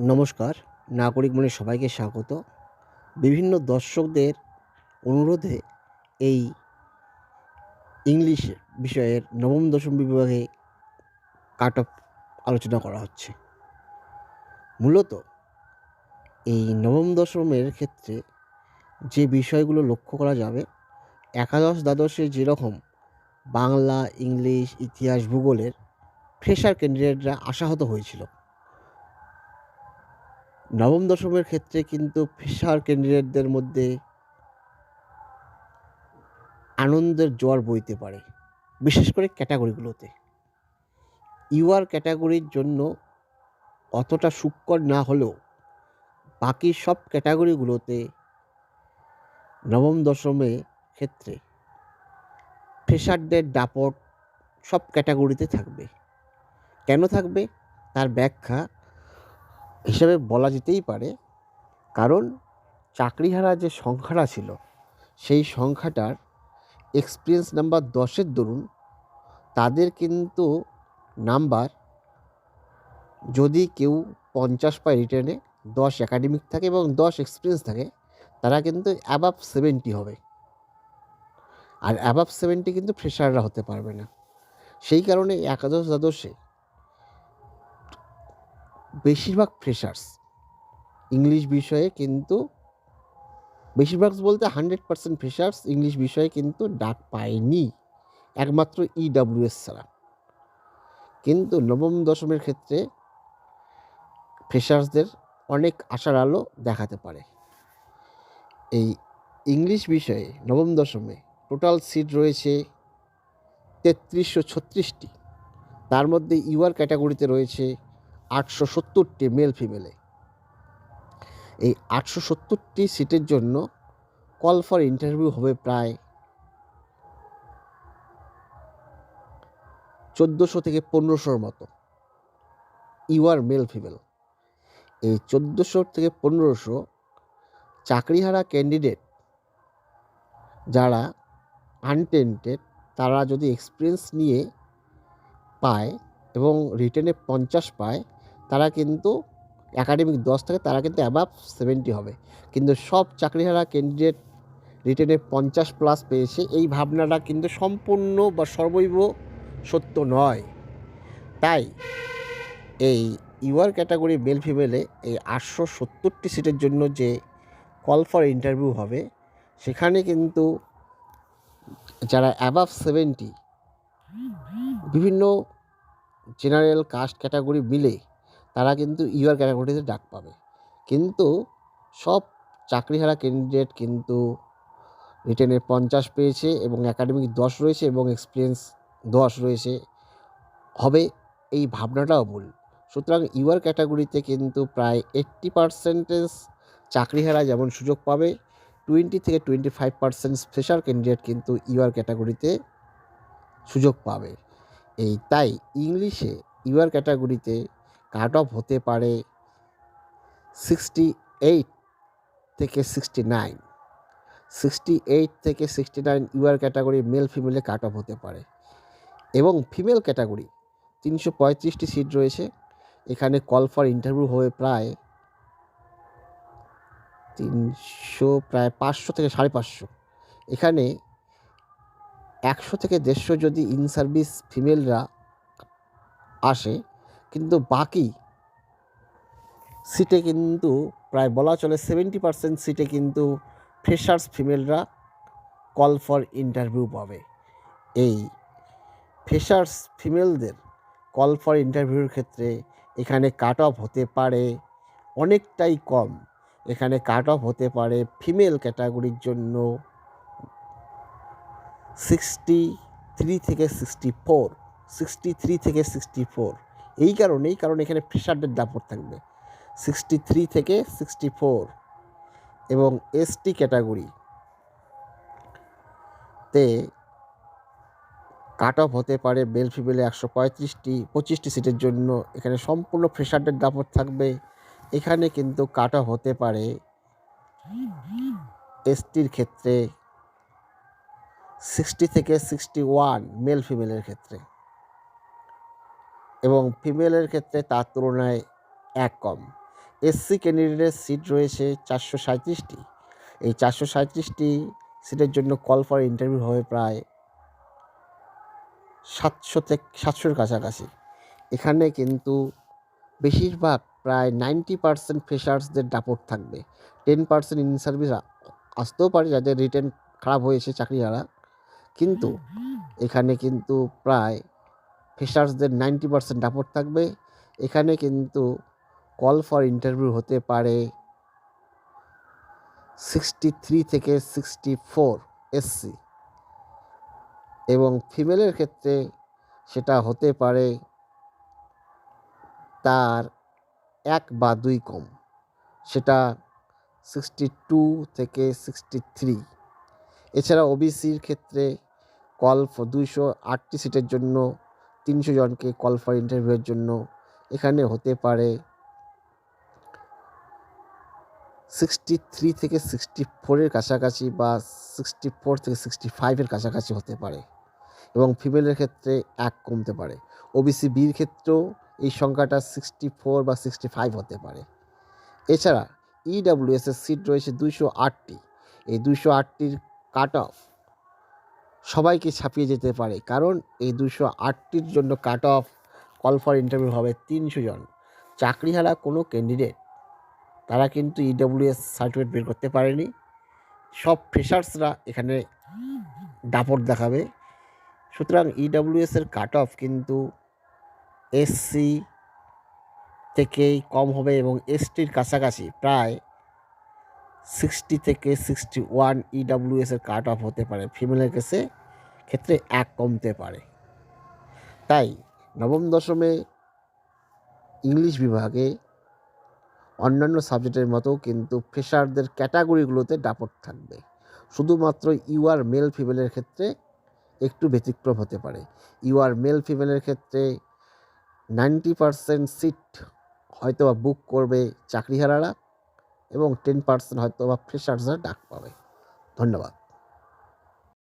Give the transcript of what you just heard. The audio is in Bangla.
নমস্কার। নাগরিক মনে সবাইকে স্বাগত। বিভিন্ন দর্শকদের অনুরোধে এই ইংলিশ বিষয়ের নবম, দশম বিভাগে কাট অফ আলোচনা করা হচ্ছে। মূলত এই নবম, দশমের ক্ষেত্রে যে বিষয়গুলো লক্ষ্য করা যাবে, একাদশ, দ্বাদশে যেরকম বাংলা, ইংলিশ, ইতিহাস, ভূগোলের ফ্রেশার ক্যান্ডিডেটরা আশাহত হয়েছিল। নবম দশমের ক্ষেত্রে কিন্তু ফ্রেশার ক্যান্ডিডেটদের মধ্যে আনন্দের জোয়ার বইতে পারে, বিশেষ করে ক্যাটাগরিগুলোতে। ইউআর ক্যাটাগরির জন্য অতটা সুক্কর না হলেও বাকি সব ক্যাটাগরিগুলোতে নবম দশমে ক্ষেত্রে ফ্রেশারদের দাপট সব ক্যাটাগরিতে থাকবে। কেন থাকবে? তার ব্যাখ্যা হিসেবে বলা যেতেই পারে, কারণ চাকরিহারা যে সংখ্যাটা ছিল, সেই সংখ্যাটার এক্সপিরিয়েন্স নাম্বার দশের দরুন, তাদের কিন্তু নাম্বার যদি কেউ পঞ্চাশ পায় রিটার্নে দশ একাডেমিক থাকে এবং দশ এক্সপিরিয়েন্স থাকে, তারা কিন্তু অ্যাবাভ সেভেন্টি হবে। আর অ্যাবাভ সেভেন্টি কিন্তু ফ্রেশাররা হতে পারবে না। সেই কারণে একাদশ দ্বাদশে বেশিরভাগ ফ্রেশার্স ইংলিশ বিষয়ে কিন্তু, বেশিরভাগ বলতে হান্ড্রেড পার্সেন্ট ফ্রেশার্স ইংলিশ বিষয়ে কিন্তু ডাক পায়নি, একমাত্র ইডাব্লিউএস ছাড়া। কিন্তু নবম, দশমের ক্ষেত্রে ফ্রেশার্সদের অনেক আশার আলো দেখাতে পারে। এই ইংলিশ বিষয়ে নবম, দশমে টোটাল সিট রয়েছে তেত্রিশশো ছত্রিশটি। তার মধ্যে ইউআর ক্যাটাগরিতে রয়েছে আটশো সত্তরটি মেল ফিমেলে এই আটশো সত্তরটি সিটের জন্য কল ফর ইন্টারভিউ হবে প্রায় চোদ্দোশো থেকে পনেরোশোর মতো। ইউআর মেল ফিমেল এই চোদ্দোশো থেকে পনেরোশো চাকরিহারা ক্যান্ডিডেট যারা আনটেন্টেড তারা যদি এক্সপিরিয়েন্স নিয়ে পায় এবং রিটেনে পঞ্চাশ পায় তারা কিন্তু একাডেমিক দশ থাকে তারা কিন্তু অ্যাবাভ সেভেন্টি হবে। কিন্তু সব চাকরিহারা ক্যান্ডিডেট রিটেনে পঞ্চাশ প্লাস পেয়েছে, এই ভাবনাটা কিন্তু সম্পূর্ণ বা সর্বৈব সত্য নয়। তাই এই ইউআর ক্যাটাগরি মেল ফিমেলে এই আটশো সত্তরটি সিটের জন্য যে কল ফর ইন্টারভিউ হবে, সেখানে কিন্তু যারা অ্যাবাভ সেভেন্টি বিভিন্ন জেনারেল কাস্ট ক্যাটাগরি মিলে তারা কিন্তু ইউআর ক্যাটাগরিতে ডাক পাবে। কিন্তু সব চাকরিহারা ক্যান্ডিডেট কিন্তু রিটেনে পঞ্চাশ পেয়েছে এবং একাডেমিক দশ রয়েছে এবং এক্সপিরিয়েন্স দশ রয়েছে। হবে এই ভাবনাটাও ভুল সুতরাং ইউআর ক্যাটাগরিতে কিন্তু প্রায় এইট্টি পার্সেন্টেজ চাকরিহারা যেমন সুযোগ পাবে টোয়েন্টি থেকে twenty five percent fresher candidate কিন্তু ইউআর ক্যাটাগরিতে সুযোগ পাবে। এই তাই ইংলিশে ইউআর ক্যাটাগরিতে কাট অফ হতে পারে সিক্সটি এইট থেকে সিক্সটি নাইন সিক্সটি এইট থেকে sixty nine UR category male ফিমেলে cut off হতে পারে। এবং ফিমেল ক্যাটাগরি তিনশো পঁয়ত্রিশটি সিট রয়েছে। এখানে কল ফর ইন্টারভিউ হবে প্রায় তিনশো, প্রায় পাঁচশো থেকে সাড়ে পাঁচশো। এখানে একশো থেকে দেড়শো যদি ইন সার্ভিস ফিমেলরা আসে কিন্তু বাকি সিটে কিন্তু প্রায় বলা চলে সেভেন্টি পার্সেন্ট সিটে কিন্তু ফ্রেশার্স ফিমেলরা কল ফর ইন্টারভিউ পাবে। এই ফ্রেশার্স ফিমেলদের কল ফর ইন্টারভিউর ক্ষেত্রে এখানে কাট অফ হতে পারে অনেকটাই কম। এখানে কাট অফ হতে পারে ফিমেল ক্যাটাগরির জন্য সিক্সটি থ্রি থেকে সিক্সটি ফোর সিক্সটি থ্রি থেকে সিক্সটি ফোর এই কারণেই, কারণ এখানে ফ্রেশারদের দাপট থাকবে। সিক্সটি থ্রি থেকে সিক্সটি ফোর এবং এসটি ক্যাটাগরি তে কাট অফ হতে পারে বেল ফিমেলে একশো পঁয়ত্রিশটি, পঁচিশটি সিটের জন্য। এখানে সম্পূর্ণ ফ্রেশারদের দাপট থাকবে। এখানে কিন্তু কাট অফ হতে পারে এসটির ক্ষেত্রে সিক্সটি থেকে সিক্সটি ওয়ান মেল ফিমেলের ক্ষেত্রে। এবং ফিমেলের ক্ষেত্রে তার তুলনায় এক কম। এসসি ক্যান্ডিডেটের সিট রয়েছে চারশো সাঁত্রিশটি এই চারশো সাঁত্রিশটি সিটের জন্য কল ফর ইন্টারভিউ হবে প্রায় সাতশো থেকে সাতশোর কাছাকাছি। এখানে কিন্তু বেশিরভাগ প্রায় নাইনটি পার্সেন্ট ফ্রেশার্সদের দাপট থাকবে। টেন পার্সেন্ট ইন সার্ভিস আসতেও পারে যাদের রিটার্ন খারাপ হয়েছে চাকরি হারা কিন্তু এখানে কিন্তু প্রায় ফ্রেশার্সদের নাইনটি পার্সেন্ট দাপট থাকবে। এখানে কিন্তু কল ফর ইন্টারভিউ হতে পারে সিক্সটি থ্রি থেকে সিক্সটি ফোর এসসি এবং ফিমেলের ক্ষেত্রে সেটা হতে পারে তার এক বা দুই কম। সেটা সিক্সটি টু থেকে সিক্সটি থ্রি। এছাড়া ওবিসির ক্ষেত্রে কল দুইশো আটটি সিটের জন্য তিনশো জনকে কল ফর ইন্টারভিউয়ের জন্য এখানে হতে পারে সিক্সটি থ্রি থেকে সিক্সটি ফোরের কাছাকাছি বা সিক্সটি ফোর থেকে সিক্সটি ফাইভের কাছাকাছি হতে পারে এবং ফিমেলের ক্ষেত্রে এক কমতে পারে। ওবিসি বির ক্ষেত্রেও এই সংখ্যাটা সিক্সটি ফোর বা সিক্সটি ফাইভ হতে পারে। এছাড়া ইডাব্লিউএস এর সিট রয়েছে দুইশো আটটি। এই দুইশো আটটির কাট অফ সবাইকে ছাপিয়ে যেতে পারে। কারণ এই দুশো আটটির জন্য cut off call for interview হবে তিনশো জন। চাকরিহারা কোনো ক্যান্ডিডেট তারা কিন্তু ইডব্লিউএস সার্টিফিকেট বের করতে পারেনি। সব ফ্রেশার্সরা এখানে দাপট দেখাবে। সুতরাং ইডব্লিউএস এর কাট অফ কিন্তু এসসি থেকেই কম হবে এবং এসটির কাছাকাছি প্রায় সিক্সটি থেকে সিক্সটি ওয়ান ইডাব্লিউএস এর কাট অফ হতে পারে। ফিমেলের কেসে ক্ষেত্রে এক কমতে পারে। তাই নবম দশমে ইংলিশ বিভাগে অন্যান্য সাবজেক্টের মতো কিন্তু ফ্রেশারদের ক্যাটাগরিগুলোতে দাপট থাকবে। শুধুমাত্র ইউআর মেল ফিমেলের ক্ষেত্রে একটু ব্যতিক্রম হতে পারে। ইউআর মেল ফিমেলের ক্ষেত্রে নাইনটি পারসেন্ট সিট হয়তো বুক করবে চাকরিহারারা। এবং টেন পার্সেন্ট হয়তো বা ফ্রেশার্সরা ডাক পাবে। ধন্যবাদ।